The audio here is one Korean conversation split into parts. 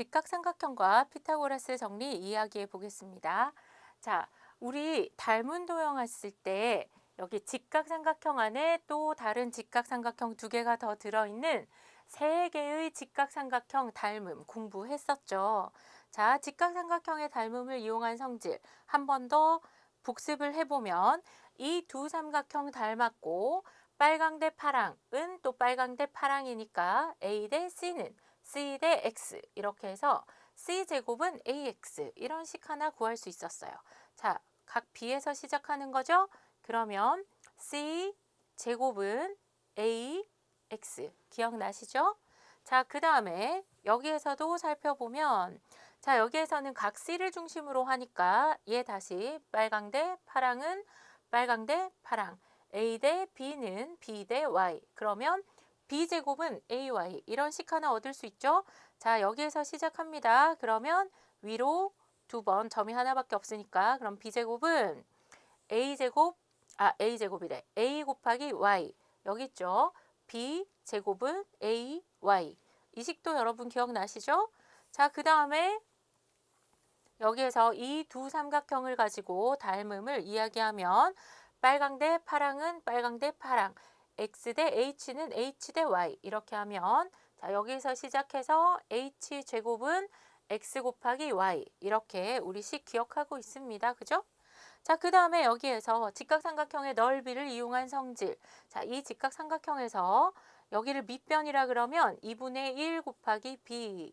직각삼각형과 피타고라스 정리 이야기해 보겠습니다. 자, 우리 닮은 도형 했을 때 여기 직각삼각형 안에 또 다른 직각삼각형 두 개가 더 들어있는 세 개의 직각삼각형 닮음 공부했었죠. 자, 직각삼각형의 닮음을 이용한 성질 한 번 더 복습을 해보면 이 두 삼각형 닮았고 빨강 대 파랑은 또 빨강 대 파랑이니까 A 대 C는 C 대 X 이렇게 해서 C 제곱은 AX 이런 식 하나 구할 수 있었어요. 자, 각 B에서 시작하는 거죠. 그러면 C 제곱은 AX 기억나시죠? 자, 그 다음에 여기에서도 살펴보면 자, 여기에서는 각 C를 중심으로 하니까 얘 다시 빨강 대 파랑은 빨강 대 파랑 A 대 B는 B 대 Y 그러면 B제곱은 AY 이런 식 하나 얻을 수 있죠. 자 여기에서 시작합니다. 그러면 위로 두 번 점이 하나밖에 없으니까 그럼 B제곱은 A제곱 아 A제곱이래 A 곱하기 Y 여기 있죠. B제곱은 AY 이 식도 여러분 기억나시죠? 자 그 다음에 여기에서 이 두 삼각형을 가지고 닮음을 이야기하면 빨강 대 파랑은 빨강 대 파랑, x 대 h는 h 대 y 이렇게 하면 자 여기서 시작해서 h 제곱은 x 곱하기 y 이렇게 우리 식 기억하고 있습니다. 그죠? 자, 그 다음에 여기에서 직각삼각형의 넓이를 이용한 성질. 자, 이 직각삼각형에서 여기를 밑변이라 그러면 2분의 1 곱하기 b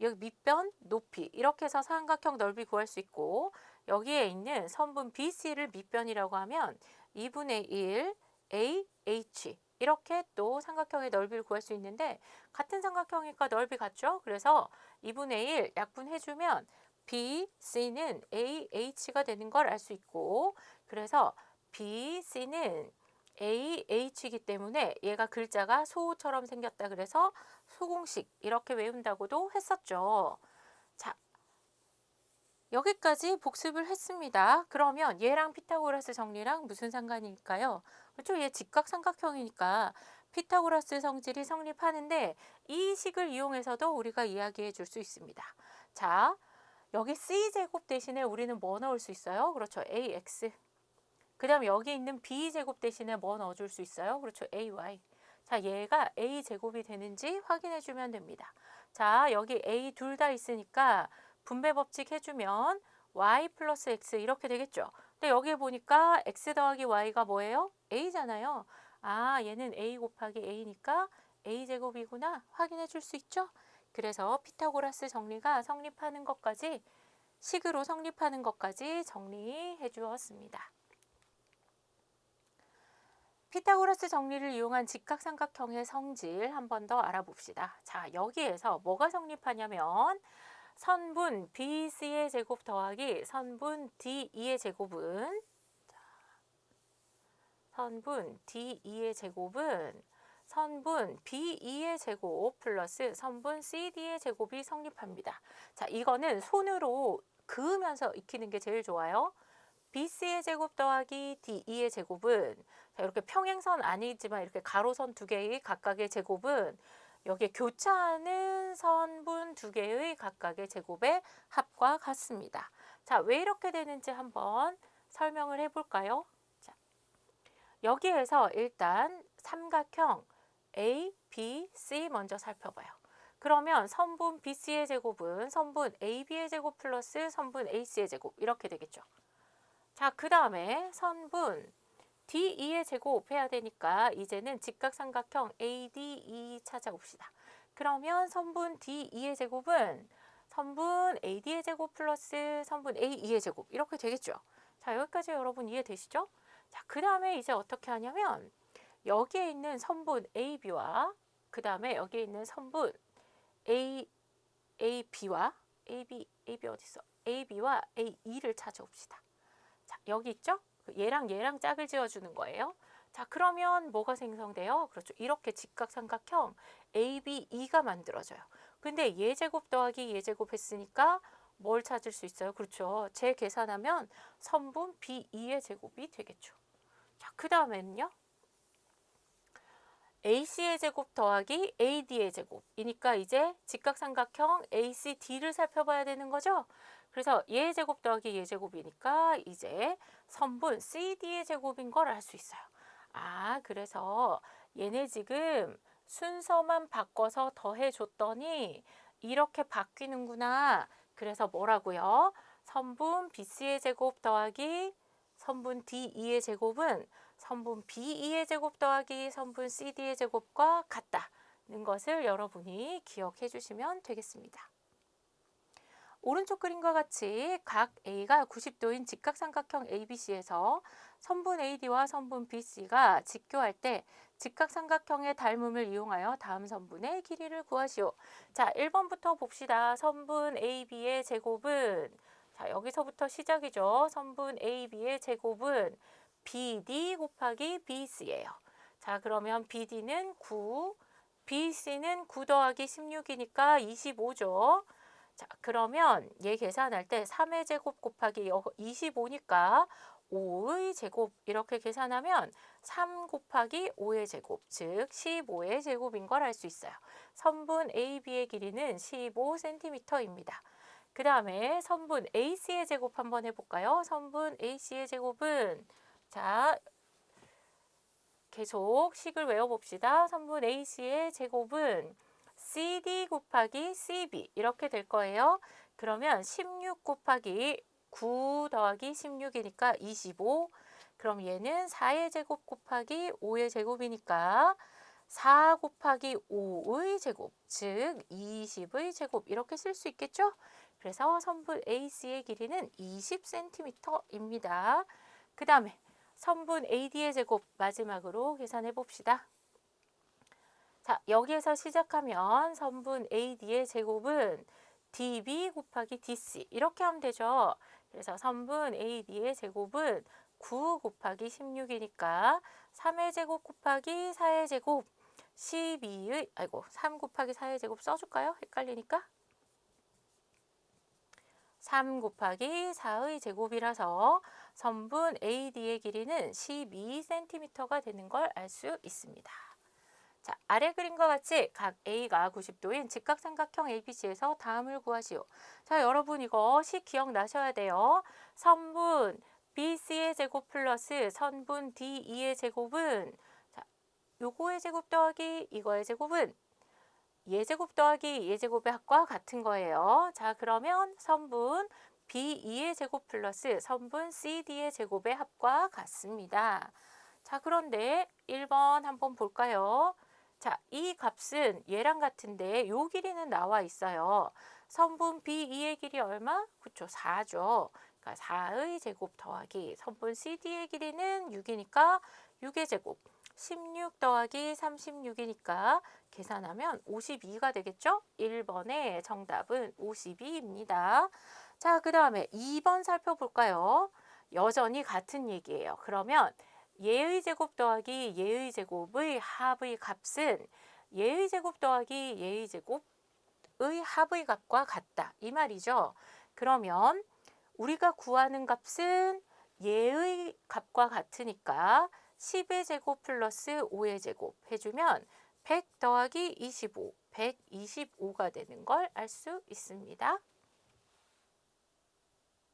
여기 밑변 높이 이렇게 해서 삼각형 넓이 구할 수 있고 여기에 있는 선분 BC를 밑변이라고 하면 2분의 1 AH 이렇게 또 삼각형의 넓이를 구할 수 있는데 같은 삼각형이니까 넓이 같죠? 그래서 2분의 1 약분해주면 BC는 AH가 되는 걸 알 수 있고 그래서 BC는 AH이기 때문에 얘가 글자가 소처럼 생겼다 그래서 소공식 이렇게 외운다고도 했었죠. 자, 여기까지 복습을 했습니다. 그러면 얘랑 피타고라스 정리랑 무슨 상관일까요? 그렇죠? 얘 직각 삼각형이니까 피타고라스 성질이 성립하는데 이 식을 이용해서도 우리가 이야기해 줄 수 있습니다. 자, 여기 c제곱 대신에 우리는 뭐 넣을 수 있어요? 그렇죠. ax. 그 다음 여기 있는 b제곱 대신에 뭐 넣어줄 수 있어요? 그렇죠. ay. 자, 얘가 a제곱이 되는지 확인해 주면 됩니다. 자, 여기 a 둘 다 있으니까 분배 법칙 해주면 y 플러스 x 이렇게 되겠죠. 근데 여기 보니까 x 더하기 y가 뭐예요? a잖아요. 아, 얘는 a 곱하기 a니까 a제곱이구나 확인해 줄 수 있죠? 그래서 피타고라스 정리가 성립하는 것까지 식으로 성립하는 것까지 정리해 주었습니다. 피타고라스 정리를 이용한 직각삼각형의 성질 한 번 더 알아봅시다. 자, 여기에서 뭐가 성립하냐면 선분 BC의 제곱 더하기 선분 DE의 제곱은 자, 선분 DE의 제곱은 선분 B2의 제곱 플러스 선분 CD의 제곱이 성립합니다. 자, 이거는 손으로 그으면서 익히는 게 제일 좋아요. BC의 제곱 더하기 DE의 제곱은 자, 이렇게 평행선 아니지만 이렇게 가로선 두 개의 각각의 제곱은 여기에 교차하는 선분 두 개의 각각의 제곱의 합과 같습니다. 자, 왜 이렇게 되는지 한번 설명을 해볼까요? 자, 여기에서 일단 삼각형 A, B, C 먼저 살펴봐요. 그러면 선분 BC의 제곱은 선분 AB의 제곱 플러스 선분 AC의 제곱 이렇게 되겠죠. 자, 그 다음에 선분 DE의 제곱 해야 되니까 이제는 직각삼각형 ADE 찾아봅시다. 그러면 선분 DE의 제곱은 선분 AD의 제곱 플러스 선분 AE의 제곱 이렇게 되겠죠. 자, 여기까지 여러분 이해되시죠? 자, 그 다음에 이제 어떻게 하냐면 여기에 있는 선분 AB와 그 다음에 여기에 있는 선분 A, AB와 AB, AB 어디 있어? AB와 AE를 찾아옵시다. 자, 여기 있죠? 얘랑 얘랑 짝을 지어주는 거예요. 자, 그러면 뭐가 생성돼요? 그렇죠. 이렇게 직각삼각형 ABE가 만들어져요. 근데 예제곱 더하기 예제곱 했으니까 뭘 찾을 수 있어요? 그렇죠. 재계산하면 선분 B2의 제곱이 되겠죠. 자, 그 다음에는요. AC의 제곱 더하기 AD의 제곱이니까 이제 직각삼각형 ACD를 살펴봐야 되는 거죠. 그래서 얘의 제곱 더하기 얘 제곱이니까 이제 선분 CD의 제곱인 걸 알 수 있어요. 아, 그래서 얘네 지금 순서만 바꿔서 더해 줬더니 이렇게 바뀌는구나. 그래서 뭐라고요? 선분 BC의 제곱 더하기 선분 D2의 제곱은 선분 B2의 제곱 더하기 선분 CD의 제곱과 같다는 것을 여러분이 기억해 주시면 되겠습니다. 오른쪽 그림과 같이 각 A가 90도인 직각삼각형 ABC에서 선분 AD와 선분 BC가 직교할 때 직각삼각형의 닮음을 이용하여 다음 선분의 길이를 구하시오. 자, 1번부터 봅시다. 선분 AB의 제곱은 자, 여기서부터 시작이죠. 선분 AB의 제곱은 BD 곱하기 BC예요. 자, 그러면 BD는 9, BC는 9 더하기 16이니까 25죠. 자, 그러면 얘 계산할 때 3의 제곱 곱하기 25니까 5의 제곱 이렇게 계산하면 3 곱하기 5의 제곱, 즉 15의 제곱인 걸 알 수 있어요. 선분 AB의 길이는 15cm입니다. 그 다음에 선분 AC의 제곱 한번 해볼까요? 선분 AC의 제곱은 자 계속 식을 외워봅시다. 선분 AC의 제곱은 CD 곱하기 CB 이렇게 될 거예요. 그러면 16 곱하기 9 더하기 16이니까 25. 그럼 얘는 4의 제곱 곱하기 5의 제곱이니까 4 곱하기 5의 제곱, 즉 20의 제곱 이렇게 쓸 수 있겠죠? 그래서 선분 AC의 길이는 20cm입니다. 그 다음에 선분 AD의 제곱 마지막으로 계산해 봅시다. 자, 여기에서 시작하면 선분 AD의 제곱은 DB 곱하기 DC 이렇게 하면 되죠. 그래서 선분 AD의 제곱은 9 곱하기 16이니까 3의 제곱 곱하기 4의 제곱 12의 아이고 3 곱하기 4의 제곱 써줄까요? 헷갈리니까 3 곱하기 4의 제곱이라서 선분 AD의 길이는 12cm가 되는 걸 알 수 있습니다. 자, 아래 그림과 같이 각 A가 90도인 직각삼각형 ABC에서 다음을 구하시오. 자, 여러분 이거 식 기억나셔야 돼요. 선분 BC의 제곱 플러스 선분 D2의 제곱은 자, 요거의 제곱 더하기 이거의 제곱은 예제곱 더하기 예제곱의 합과 같은 거예요. 자, 그러면 선분 B2의 제곱 플러스 선분 CD의 제곱의 합과 같습니다. 자, 그런데 1번 한번 볼까요? 자, 이 값은 얘랑 같은데 요 길이는 나와 있어요. 선분 B2의 길이 얼마? 그쵸, 4죠. 그러니까 4의 제곱 더하기 선분 CD의 길이는 6이니까 6의 제곱. 16 더하기 36이니까 계산하면 52가 되겠죠? 1번의 정답은 52입니다. 자, 그 다음에 2번 살펴볼까요? 여전히 같은 얘기예요. 그러면 예의 제곱 더하기 예의 제곱의 합의 값은 예의 제곱 더하기 예의 제곱의 합의 값과 같다. 이 말이죠. 그러면 우리가 구하는 값은 예의 값과 같으니까 10의 제곱 플러스 5의 제곱 해주면 100 더하기 25, 125가 되는 걸 알 수 있습니다.